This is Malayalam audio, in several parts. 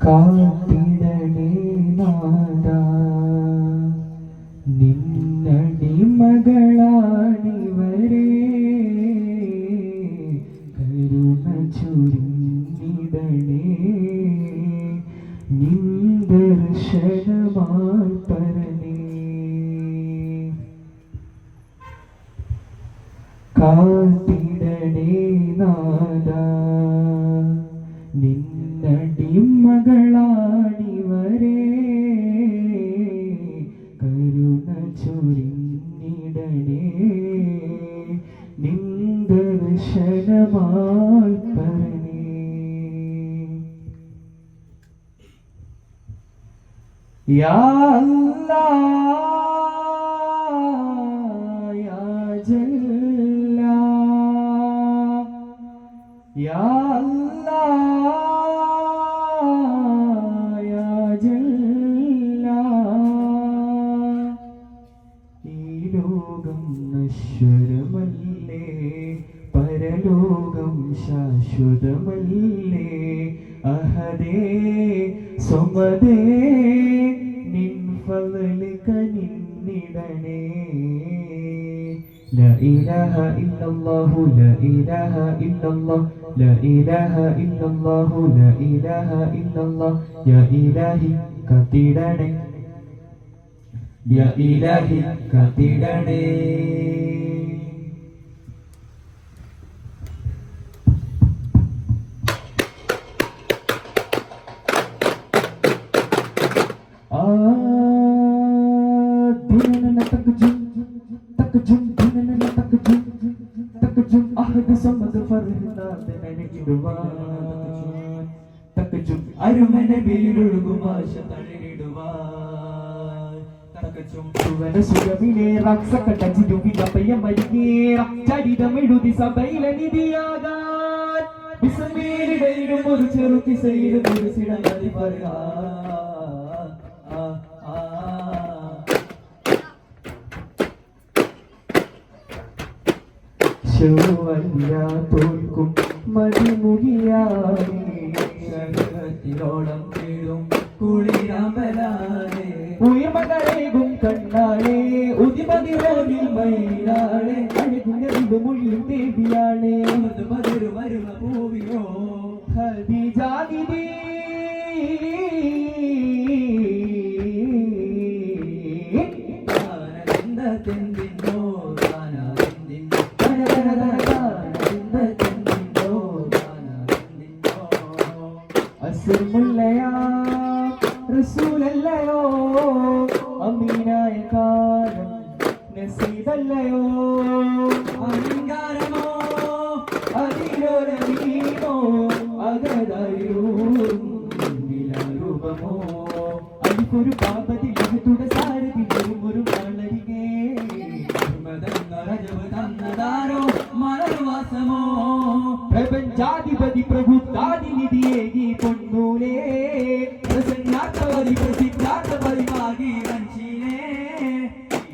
കാത്തിടണേ നാദ നിന്നടി മകളാണിവരെ കരുണ ചുരുങ്ങിടണേ നിന്ദർശനമായി പരനേ കാത്തിടണേ ചൊരിഞ്ഞിടണേ. നിന്ദർശനമായി പരനേ യാ യാ ജല്ലാ. യാ സ്വമതേ നിൻ ഫളിക നിന്നിടണേ لا إله إلا الله لا إله إلا الله لا إله إلا الله لا إله إلا الله يا إلهي كتيرني يا إلهي كتيرني സമദ് ഫർഹനാഥ് നനകിടുവാൻ തക്കച്ചും അരുമന ബിയിലൊഴുകും ആശ തളരിടുവാൻ തകജും സുവന സുഖമിനെ റക്സക്കട്ട ജിരുവില പയ്യമരികേറ ചരിതമെഴുതി സഭയിലെ നിധിയാകാൻ വിസമേരിടയിലും ഒരു ചെറു കിസയിലും ഒരു സിടമതി ശോവല്ല തോൽക്കും മതിമുകിയാതെ ശരത്തിലോളം വീഴും കുളിരാമലാനെ ഉയർമകളേകും കണ്ണാളെ ഉദിമതിരോനിൽ മയിലാളെ അഴകുന്ന മുള്ളും ദേവിയാളെ. മധുര മരുമ പൂവിയോ ഹദിജാനിതേ അസുമുല്ലയാ രൂപമോ അലിക്കൊരു പാപതി തുട സാരതി വെറും ഒരു വളരികേ തന്നതാരോ? മലർവാസമോ? പ്രപഞ്ചാധിപതി പ്രഭുത്താതി നിധിയേകി പൊന്നൂലേ. പ്രസന്നാർത്ഥവതി പ്രസിദ്ധാർത്ഥപരിമാകി വഞ്ചിനേ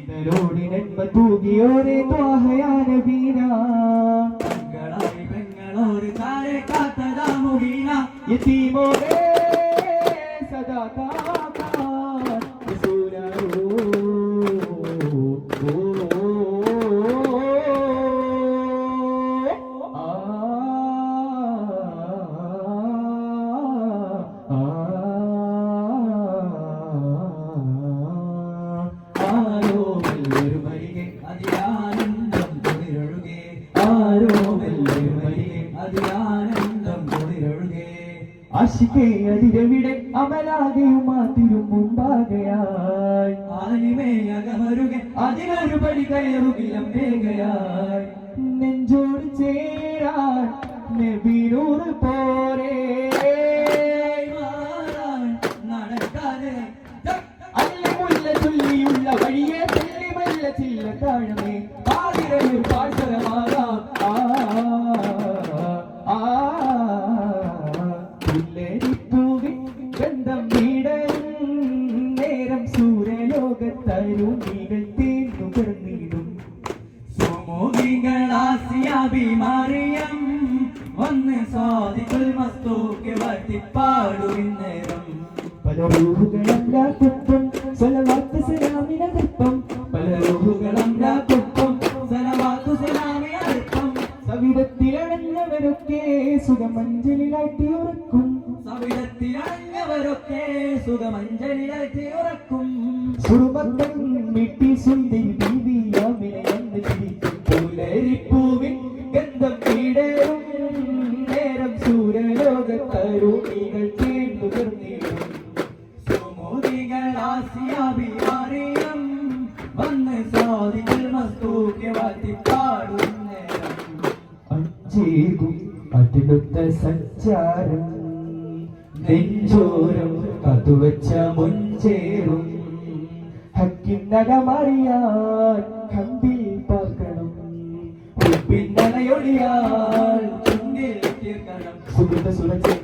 ഇതരോടി നന്മ തൂകിയോരെ ത്വാഹയാന വീണ. പെങ്ങളായി പെങ്ങളോര് താരെ കാത്തതാ മുബീന യതീമോരേ അതിരവിടെ അമലാകെയുമാ തിരും മുമ്പാകയായി ആനിമേ അകമരുകെ അതിനൊരു പടി കയറുകിലം വേഗയായി. നെഞ്ചോട് ചേരാൻ നബിനൂറ് പോരേ. അല്ലമുല്ല ചൊല്ലിയുള്ള വഴിയെ തെല്ലിമല്ല ചില്ല താഴമേ. ആതിരയിൽ പാഴ്സരമാകാം സ്വാദികൾ മസ്തൂക്ക് വർത്തിപ്പാടുവിന്നേരം പല റൂഹുകളല്ല കുപ്പം സ്വലവാത്ത് സലാമിനകപ്പം പല റൂഹുകളല്ല കുപ്പം സലവാത്തു സലാമിന അടുപ്പം സവിധത്തിലണഞ്ഞവരൊക്കെ സുഖമഞ്ജലിലാട്ടി ഉറക്കും. സവിധത്തിലണഞ്ഞവരൊക്കെ സുഖമഞ്ജലിയായിട്ട് ഉറക്കും. സുറുമത്തൻ മിട്ടി സുന്ദരി അഞ്ചേകും അതിലൊത്ത സഞ്ചാരം. നെഞ്ചോരം കതുവച്ച മുൻചേറും. ഹക്കിന്നകമറിയാൻ കമ്പിൽ പാർക്കണം. പിന്നണയൊടിയാൽ ചുണ്ടിൽ തീർക്കണം സുഹൃത സുരചെണ്ടി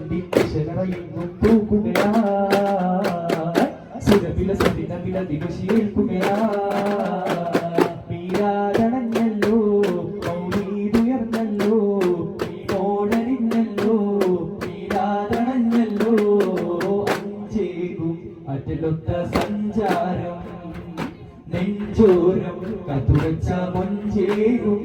അതിലൊത്ത സഞ്ചാരം നെഞ്ചോരം കത്തുവച്ച മുഞ്ചേരും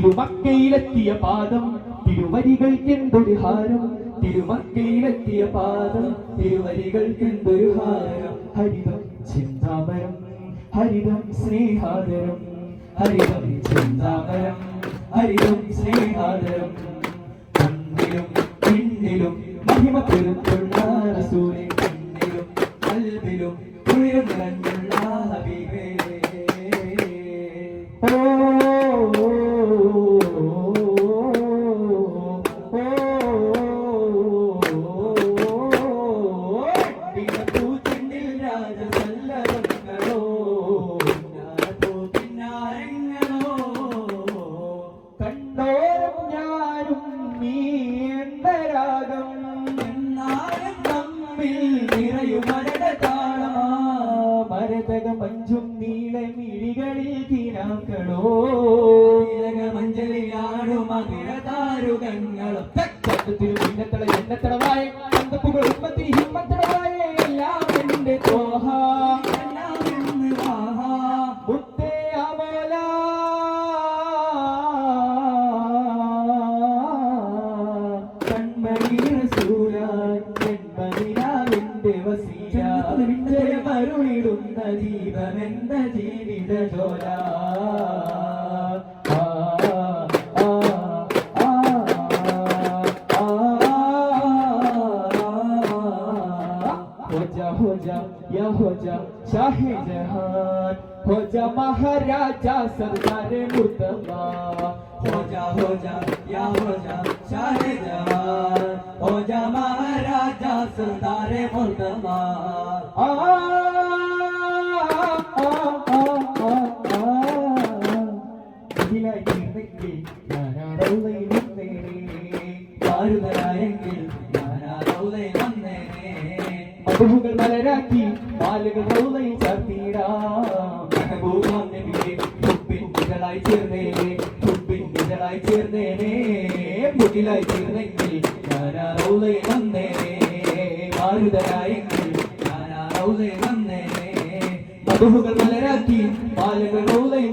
തിരുമക്കയിലെത്തിയ പാദം തിരുവരികൾക്കെന്തൊരു ഹാരം? തിരുമക്കയിലെത്തിയ പാദം തിരുവരികൾക്കെന്തൊരു ഹാരം? ഹരിതം ചിന്താമരം ഹരിതം സ്നേഹാദരം. ഹരിതം ചിന്താമരം ഹരിതം സ്നേഹാദരം. കണ്ണിലും പിന്നിലും മഹിമ പെരുത്തുള്ള രാജസല്ലവങ്ങളോ experience हो शाहे जहान हो जा महाराजा, सरदार मुर्तबा। हो जा हो जा, या हो जा, शाहे जहान हो जा महाराजा, सरदार मुर्तबा। आ നാലുകൾ റൗലയും ചർത്തിയിടാ ഭൂമാന്തിൻ ഇതളായി ചേർന്നേനെ കുപ്പിൻ ചേർന്നേനെ മുടിലായി ചേർന്നെങ്കിൽ ഞാനാ റൗലയിൽ വന്നേനെ മാരുതരായെങ്കിൽ മലരാക്കി ബാലകൾ റൗലയും